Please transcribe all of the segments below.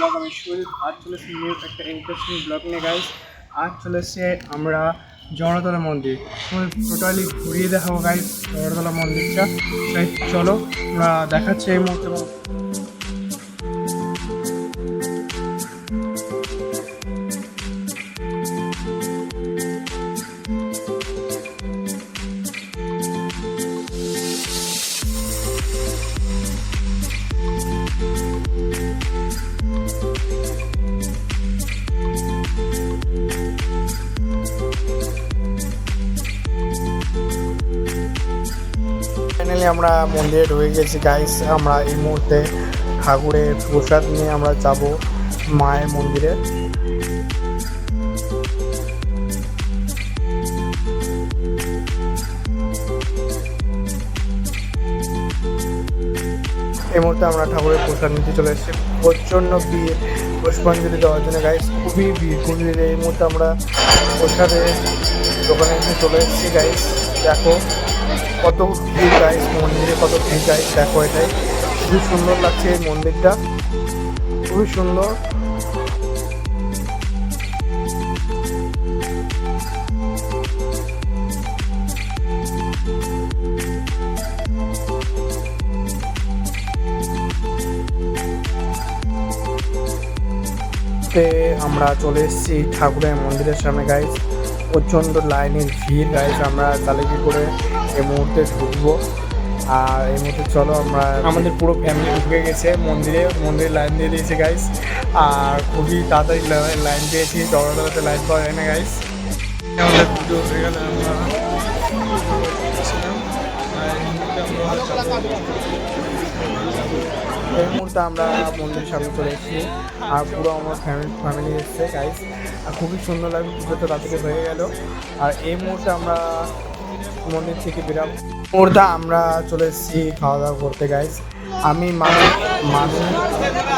আমি সুজিত আজ চলে এসেছি নিউ একটা ইন্টারেস্টিং ব্লগ নিয়ে গাইস আজ চলে এসেছে আমরা জগন্নাথলা মন্দির। টোটালি ঘুরিয়ে দেখাবো গাইস জগন্নাথলা মন্দিরটা। তাই চলো, আমরা দেখাচ্ছি এই মুহূর্তে। ফাইনালি আমরা মন্দিরে ঢুকে গেছি গাইস আমরা এই মুহূর্তে ঠাকুরের প্রসাদ নিয়ে আমরা যাব মায়ের মন্দিরে। এই মুহূর্তে আমরা ঠাকুরের প্রসাদ নিতে চলে এসেছি। প্রচণ্ড ভিড়, পুষ্পাঞ্জলি দেওয়ার জন্য গাইস খুবই ভিড়, খুবই। এই মুহূর্তে আমরা প্রসাদের দোকানে চলে এসেছি গাইস দেখো কত ভিড় গাইস, মন্দিরে কত ভিড় গাইস, দেখো এটাই। খুবই সুন্দর লাগছে এই মন্দিরটা। খুবই সুন্দর। আমরা চলে এসেছি ঠাকুরের মন্দিরের সামনে গাইস প্রচণ্ড লাইনের ভিড়। গাইস আমরা চালিকি করে এই মুহূর্তে ঢুকবো? আর এই মুহূর্তে চলো আমরা আমাদের পুরো ফ্যামিলি ঢুকে গেছে মন্দিরে। মন্দিরে লাইন দিয়ে দিয়েছে গাইস আর খুবই তাড়াতাড়ি লাইন পেয়েছি। জগন্নাথতে লাইন পাওয়া যায় না গাইস আমাদের পুজো হয়ে গেলে আমরা এই মুহূর্তে আমরা মন্দিরের সামনে চলে এসেছি। আর পুরো আমার ফ্যামিলি ফ্যামিলি এসছে গাইস আর খুবই সুন্দর লাগবে তো তাড়াতাড়ি হয়ে গেল। আর এই মুহূর্তে আমরা মন্দির থেকে বেরাম মুহূর্তে আমরা চলে এসেছি খাওয়া দাওয়া করতে গাইস আমি মানুষ মানুষ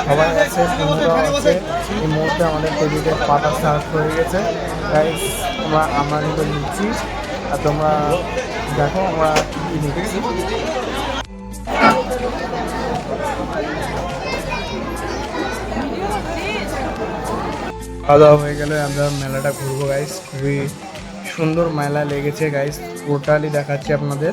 সবাই আছে, বন্ধুরাও আছে। এই মুহূর্তে আমাদের টেবিলে পাতা সার্ভ হয়ে গেছে। গাইস আমরা আমরা নিয়ে নিচ্ছি। আর তোমরা দেখো আমরা কী নিচ্ছি। খাওয়া দাওয়া হয়ে গেলে আমরা মেলাটা ঘুরবো গাইস খুবই সুন্দর মেলা লেগেছে গাইস টোটালি দেখাচ্ছি আপনাদের।